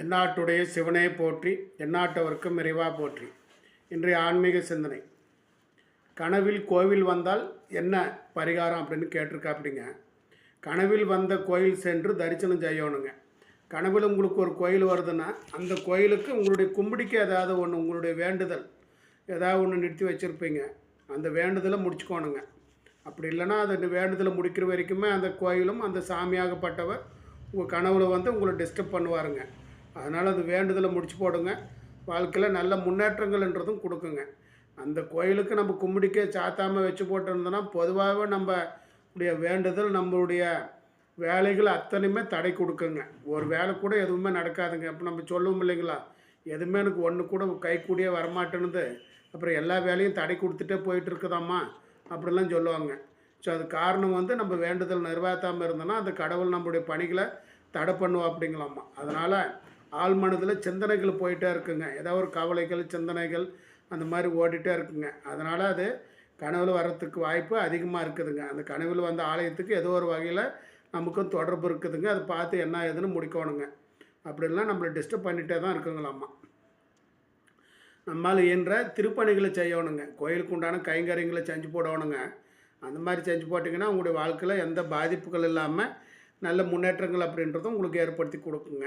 எந்நாட்டுடைய சிவனே போற்றி எந்நாட்டவர்க்கும் இறைவா போற்றி. இன்றைய ஆன்மீக சிந்தனை. கனவில் கோவில் வந்தால் என்ன பரிகாரம் அப்படின்னு கேட்டிருக்காப்பிடிங்க. கனவில் வந்த கோயில் சென்று தரிசனம் செய்யணுங்க. கனவில் உங்களுக்கு ஒரு கோயில் வருதுன்னா அந்த கோயிலுக்கு உங்களுடைய கும்பிடிக்க ஏதாவது ஒன்று உங்களுடைய வேண்டுதல் ஏதாவது ஒன்று நிறுத்தி வச்சுருப்பீங்க. அந்த வேண்டுதலை முடிச்சுக்கோணுங்க. அப்படி இல்லைன்னா அந்த வேண்டுதலை முடிக்கிற வரைக்குமே அந்த கோயிலும் அந்த சாமியாகப்பட்டவர் உங்கள் கனவில் வந்து உங்களை டிஸ்டர்ப் பண்ணுவாருங்க. அதனால் அது வேண்டுதலை முடிச்சு போடுங்க. வாழ்க்கையில் நல்ல முன்னேற்றங்கள்ன்றதும் கொடுக்குங்க. அந்த கோயிலுக்கு நம்ம கும்பிடிக்க சாத்தாமல் வச்சு போட்டிருந்தோன்னா பொதுவாகவே நம்ம உடைய வேண்டுதல் நம்மளுடைய வேலைகள் அத்தனையுமே தடை கொடுக்குங்க. ஒரு வேலை கூட எதுவுமே நடக்காதுங்க. அப்போ நம்ம சொல்லுவோம் இல்லைங்களா? எதுவுமே எனக்கு ஒன்று கூட கை கூடியே வரமாட்டேனுது அப்புறம் எல்லா வேலையும் தடை கொடுத்துட்டே போயிட்டு இருக்குதாம்மா அப்படிலாம் சொல்லுவாங்க. ஸோ அது காரணம் வந்து நம்ம வேண்டுதல் நிறைவேற்றாமல் இருந்தோன்னா அந்த கடவுள் நம்மளுடைய பணிகளை தடை பண்ணுவோம் அப்படிங்களாம்மா அதனால் ஆள் மனதில் சிந்தனைகள் போயிட்டே இருக்குங்க. ஏதாவது ஒரு கவலைகள் சிந்தனைகள் அந்த மாதிரி ஓடிட்டே இருக்குங்க. அதனால் அது கனவில் வர்றதுக்கு வாய்ப்பு அதிகமாக இருக்குதுங்க. அந்த கனவில் வந்த ஆலயத்துக்கு ஏதோ ஒரு வகையில் நமக்கும் தொடர்பு இருக்குதுங்க. அதை பார்த்து என்ன ஏதுன்னு முடிக்கணுங்க. அப்படிலாம் நம்மளை டிஸ்டர்ப் பண்ணிகிட்டே தான் இருக்குங்களாம்மா நம்மால் இயன்ற திருப்பணிகளை செய்யணுங்க. கோயிலுக்கு உண்டான கைங்கரியங்களை செஞ்சு போடணுங்க. அந்த மாதிரி செஞ்சு போட்டிங்கன்னா உங்களுடைய வாழ்க்கையில் எந்த பாதிப்புகள் இல்லாமல் நல்ல முன்னேற்றங்கள் அப்படின்றதும் உங்களுக்கு ஏற்படுத்தி கொடுக்குங்க.